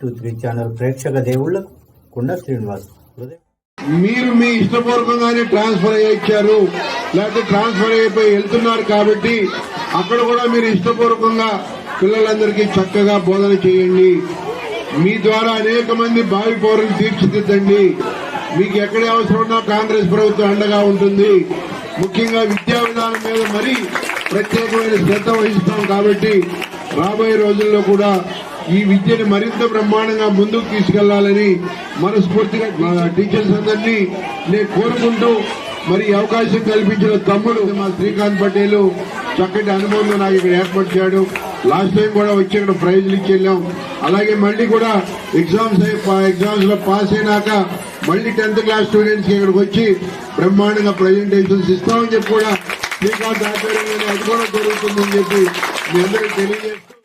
Three channel ప్రేక్షక దేవుళ్ళకు కుండ శ్రీనివాస్ మీరు మీ ఇష్టపూర్వకంగానే ట్రాన్స్ఫర్ అయ్యారు లేకపోతే ట్రాన్స్ఫర్ అయిపోయి వెళ్తున్నారు కాబట్టి అక్కడ కూడా మీరు ఇష్టపూర్వకంగా పిల్లలందరికీ చక్కగా బోధన చేయండి. మీ ద్వారా అనేక మంది భావి పౌరులు తీర్చిదిద్దండి. మీకు ఎక్కడ అవసరం ఉన్నా కాంగ్రెస్ ప్రభుత్వం అండగా ఉంటుంది. ముఖ్యంగా విద్యా విధానం మీద మరీ ప్రత్యేకమైన శ్రద్ధ వహిస్తాం కాబట్టి రాబోయే రోజుల్లో కూడా ఈ విద్యను మరింత బ్రహ్మాండంగా ముందుకు తీసుకెళ్ళాలని మనస్ఫూర్తిగా టీచర్స్ అందరినీ నేను కోరుకుంటూ మరి అవకాశం కల్పించిన తమ్ముడు మా శ్రీకాంత్ పటేల్ చక్కటి అనుభవంలో నాకు ఇక్కడ ఏర్పాటు చేయడం. లాస్ట్ టైం కూడా వచ్చి ఇక్కడ ప్రైజ్లు ఇచ్చి వెళ్ళాం. అలాగే మళ్ళీ కూడా ఎగ్జామ్స్ ఎగ్జామ్స్లో పాస్ అయినాక మళ్ళీ టెన్త్ క్లాస్ స్టూడెంట్స్ ఇక్కడికి వచ్చి బ్రహ్మాండంగా ప్రజెంటేషన్స్ ఇస్తామని చెప్పి కూడా శ్రీకాంత్ ఆధ్వర్యంలోనే అది కూడా జరుగుతుందని చెప్పి మీ అందరికీ తెలియజేస్తూ